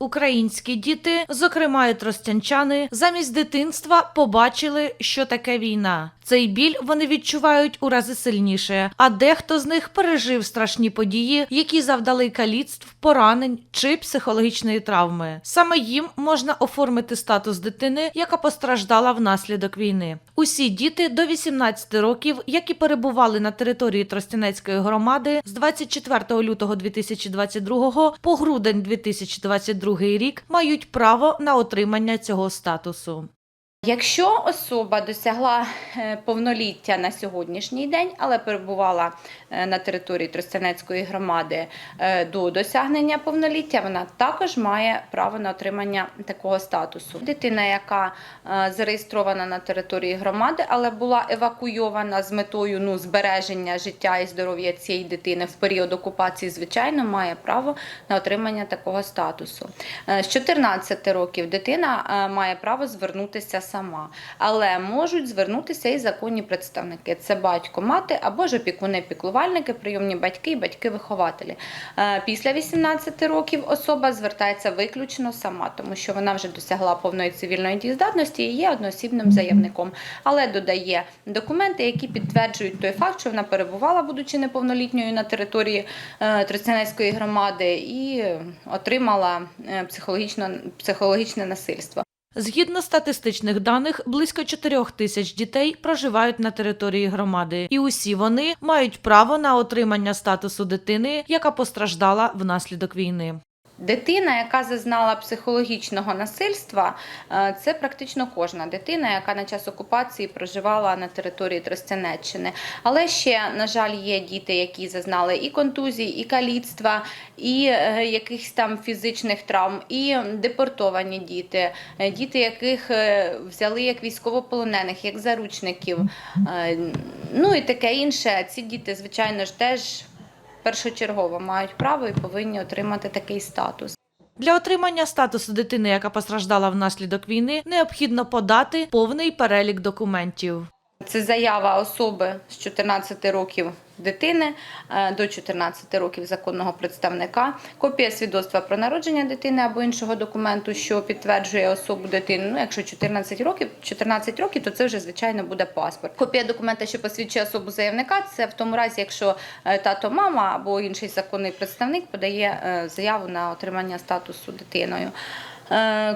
Українські діти, зокрема і тростянчани, замість дитинства побачили, що таке війна. Цей біль вони відчувають у рази сильніше, а дехто з них пережив страшні події, які завдали каліцтв, поранень чи психологічної травми. Саме їм можна оформити статус дитини, яка постраждала внаслідок війни. Усі діти до 18 років, які перебували на території Тростянецької громади з 24 лютого 2022 по грудень 2022 рік, мають право на отримання цього статусу. Якщо особа досягла е, повноліття на сьогоднішній день, але перебувала е, на території Тростянецької громади е, до досягнення повноліття, вона також має право на отримання такого статусу. Дитина, яка зареєстрована на території громади, але була евакуйована з метою ну, збереження життя і здоров'я цієї дитини в період окупації, звичайно, має право на отримання такого статусу. З 14 років дитина має право звернутися сама, але можуть звернутися і законні представники: це батько, мати або ж опікуни, піклувальники, прийомні батьки і батьки-вихователі. Е, Після 18 років особа звертається виключно сама, тому що вона вже досягла повної цивільної дієздатності і є одноосібним заявником, але додає документи, які підтверджують той факт, що вона перебувала, будучи неповнолітньою на території е, Тростянецької громади, і отримала е, психологічно, психологічне насильство. Згідно статистичних даних, близько 4 тисяч дітей проживають на території громади, і усі вони мають право на отримання статусу дитини, яка постраждала внаслідок війни. Дитина, яка зазнала психологічного насильства, е, це практично кожна дитина, яка на час окупації проживала на території Тростянеччини. Але ще, на жаль, є діти, які зазнали і контузій, і каліцтва, і е, якихось там фізичних травм, і депортовані діти, е, діти, яких взяли як військовополонених, як заручників. Ну і таке інше. Ці діти, звичайно ж, теж першочергово мають право і повинні отримати такий статус. Для отримання статусу дитини, яка постраждала внаслідок війни, необхідно подати повний перелік документів. Це заява особи з 14 років дитини е, до 14 років законного представника, копія свідоцтва про народження дитини або іншого документу, що підтверджує особу дитини. Ну, якщо 14 років, 14 років, то це вже звичайно буде паспорт. Копія документа, що посвідчує особу заявника, це в тому разі, якщо е, тато, мама або інший законний представник подає е, заяву на отримання статусу дитиною.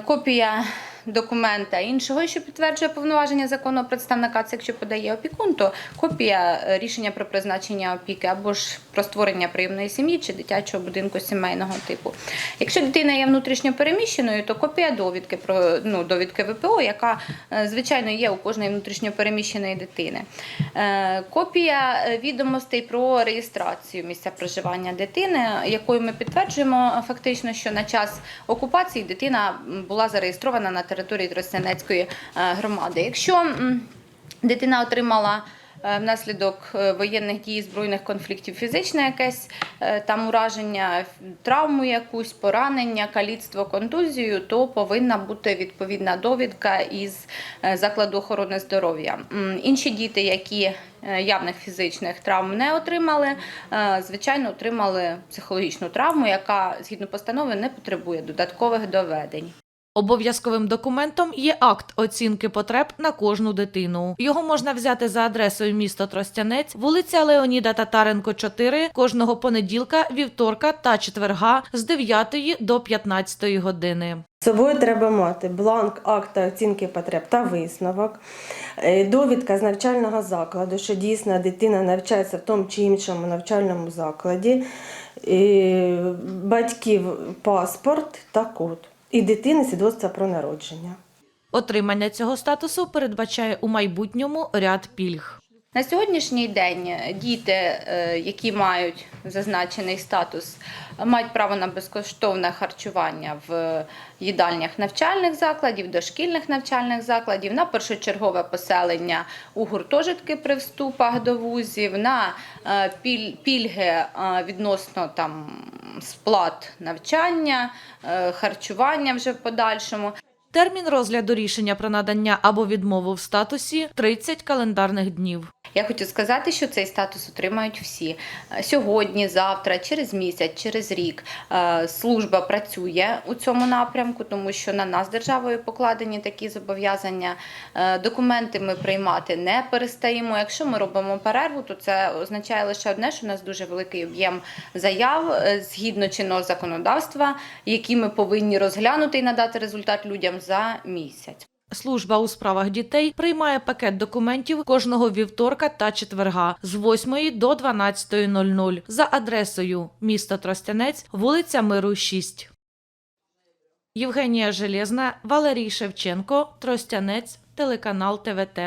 Копія документа іншого, що підтверджує повноваження законного представника, це якщо подає опікун, то копія е, рішення про призначення опіки або ж про створення прийомної сім'ї чи дитячого будинку сімейного типу. Якщо дитина є внутрішньо переміщеною, то копія довідки про ну, довідки ВПО, яка е, звичайно є у кожної внутрішньо переміщеної дитини. Е, Копія відомостей про реєстрацію місця проживання дитини, якою ми підтверджуємо фактично, що на час окупації дитина була зареєстрована на території Тростянецької е, громади. Якщо дитина отримала е, внаслідок е, воєнних дій збройних конфліктів фізичне якесь там ураження, травму якусь, поранення, каліцтво, контузію, то повинна бути відповідна довідка із закладу охорони здоров'я. Інші діти, які явних фізичних травм не отримали, звичайно, отримали психологічну травму, яка згідно постанови не потребує додаткових доведень. Обов'язковим документом є акт оцінки потреб на кожну дитину. Його можна взяти за адресою місто Тростянець, вулиця Леоніда Татаренко, 4, кожного понеділка, вівторка та четверга з 9 до 15 години. З собою треба мати бланк акта оцінки потреб та висновок, е, довідка з навчального закладу, що дійсно дитина навчається в тому чи іншому навчальному закладі, е, батьків паспорт та код. І дитини свідоцтва про народження. Отримання цього статусу передбачає у майбутньому ряд пільг. На сьогоднішній день діти, е, які мають зазначений статус, мають право на безкоштовне харчування в їдальнях навчальних закладів, дошкільних навчальних закладів, на першочергове поселення у гуртожитки при вступах до вузів, на е, пільги е, відносно там сплат навчання, е, харчування вже в подальшому. Термін розгляду рішення про надання або відмову в статусі 30 календарних днів. Я хочу сказати, що цей статус отримають всі сьогодні, завтра, через місяць, через рік. Е, Служба працює у цьому напрямку, тому що на нас державою покладені такі зобов'язання. Е, Документи ми приймати не перестаємо. Якщо ми робимо перерву, то це означає лише одне, що у нас дуже великий об'єм заяв е, згідно чинного законодавства, які ми повинні розглянути і надати результат людям за місяць. Служба у справах дітей приймає пакет документів кожного вівторка та четверга з 8 до 12.00 за адресою місто Тростянець, вулиця Миру 6. Євгенія Железна, Валерій Шевченко, Тростянець, телеканал ТВТ.